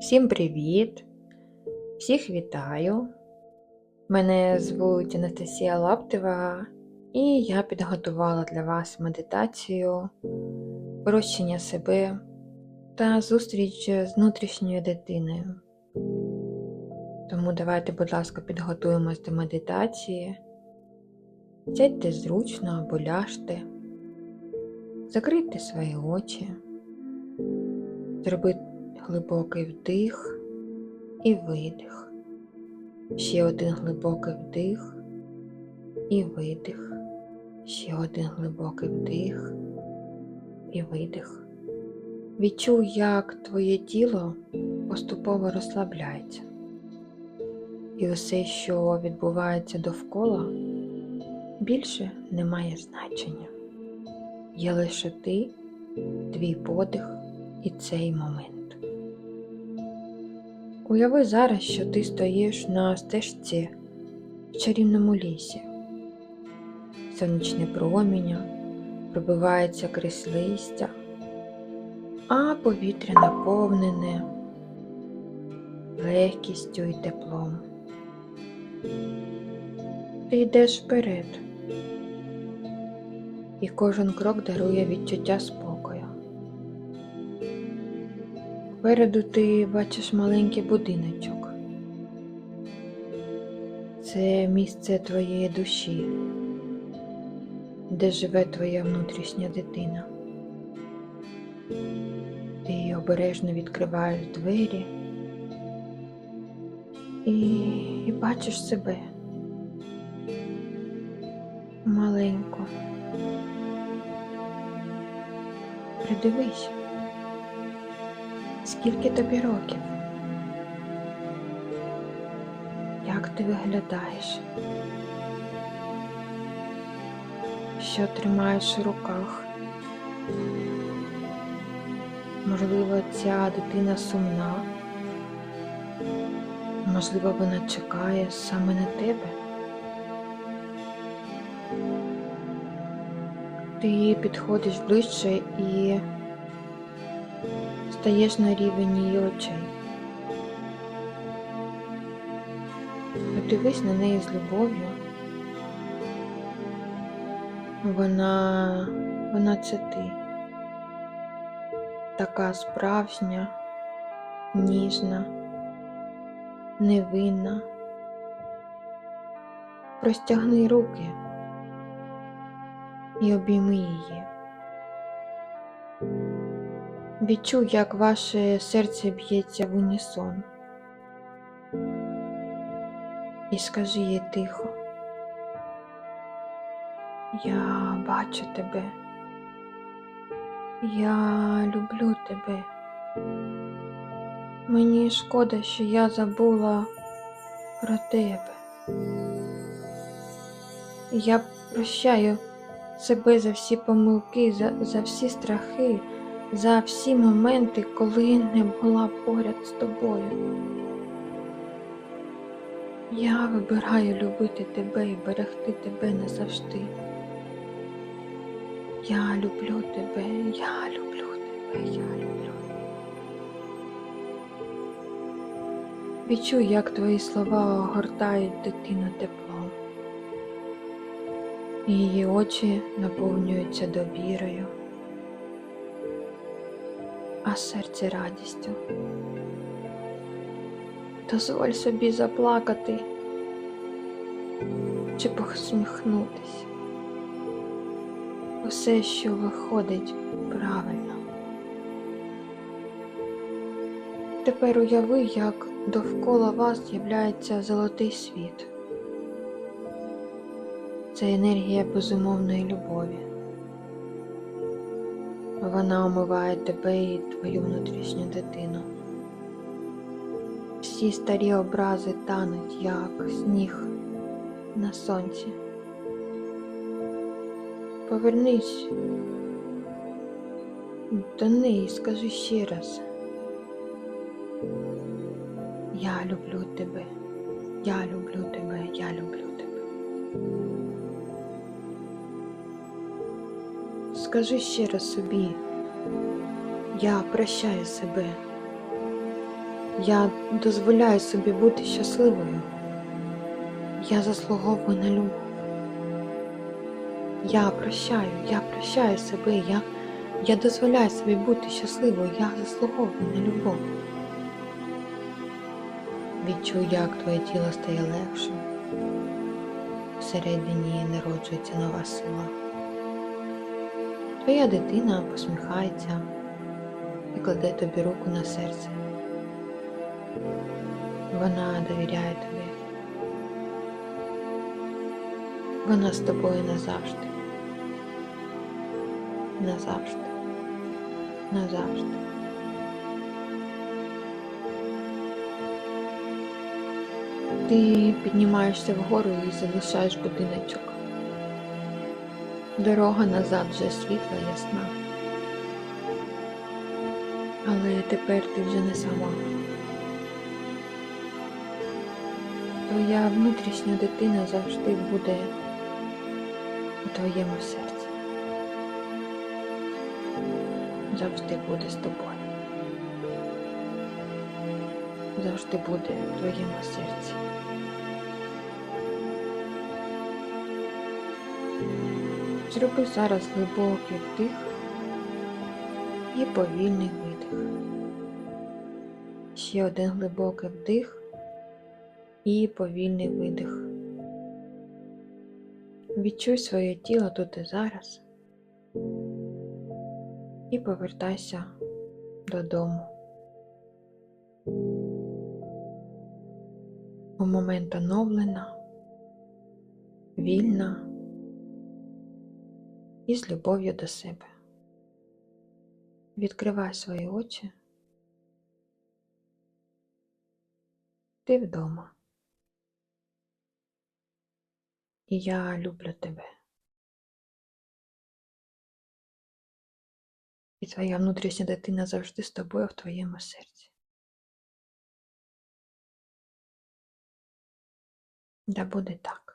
Всім привіт! Всіх вітаю! Мене звуть Анастасія Лаптева, і я підготувала для вас медитацію, прощення себе та зустріч з внутрішньою дитиною. Тому давайте, будь ласка, підготуємось до медитації. Сядьте зручно або ляжте, закрийте свої очі, зробіть глибокий вдих і видих. Ще один глибокий вдих і видих. Ще один глибокий вдих і видих. Відчуй, як твоє тіло поступово розслабляється. І усе, що відбувається довкола, більше не має значення. Є лише ти, твій подих і цей момент. Уяви зараз, що ти стоїш на стежці в чарівному лісі. Сонячне проміння пробивається крізь листя, а повітря наповнене легкістю і теплом. Ти йдеш вперед, і кожен крок дарує відчуття спокою. Попереду ти бачиш маленький будиночок. Це місце твоєї душі, де живе твоя внутрішня дитина. Ти обережно відкриваєш двері і, і бачиш себе маленьку. Придивись. Скільки тобі років? Як ти виглядаєш? Що тримаєш у руках? Можливо, ця дитина сумна? Можливо, вона чекає саме на тебе? Ти підходиш ближче і стаєш на рівень її очей. Подивись на неї з любов'ю. Вона, вона це ти. Така справжня, ніжна, невинна. Простягни руки і обійми її. Відчуй, як ваше серце б'ється в унісон. І скажи їй тихо. Я бачу тебе. Я люблю тебе. Мені шкода, що я забула про тебе. Я прощаю себе за всі помилки, за, за всі страхи за всі моменти, коли не була поряд з тобою. Я вибираю любити тебе і берегти тебе назавжди. Я люблю тебе, я люблю тебе, я люблю. Відчуй, як твої слова огортають дитину теплом. Її очі наповнюються довірою а серце радістю. Дозволь собі заплакати чи посміхнутись. Усе, що виходить правильно. Тепер уяви, як довкола вас з'являється золотий світ. Це енергія безумовної любові. Вона омиває тебе і твою внутрішню дитину. Всі старі образи тануть, як сніг на сонці. Повернись до неї, скажи ще раз. Я люблю тебе, я люблю тебе, я люблю Скажи ще раз собі, я прощаю себе, Я дозволяю собі бути щасливою. Я заслуговую на любов. Я прощаю, я прощаю себе, я, я дозволяю собі бути щасливою, я заслуговую на любов. Відчуй, як твоє тіло стає легшим. Всередині народжується нова сила. Твоя дитина посміхається і кладе тобі руку на серце. Вона довіряє тобі. Вона з тобою назавжди. Назавжди. Назавжди. Ти піднімаєшся вгору і залишаєш будиночок. Дорога назад вже світла, ясна. Але тепер ти вже не сама. Твоя внутрішня дитина завжди буде у твоєму серці. Завжди буде з тобою. Завжди буде в твоєму серці. Зроби зараз глибокий вдих і повільний видих. Ще один глибокий вдих і повільний видих. Відчуй своє тіло тут і зараз і повертайся додому. У момент оновлена, вільна і з любов'ю до себе. Відкривай свої очі. Ти вдома. І я люблю тебе. І твоя внутрішня дитина завжди з тобою в твоєму серці. Да буде так.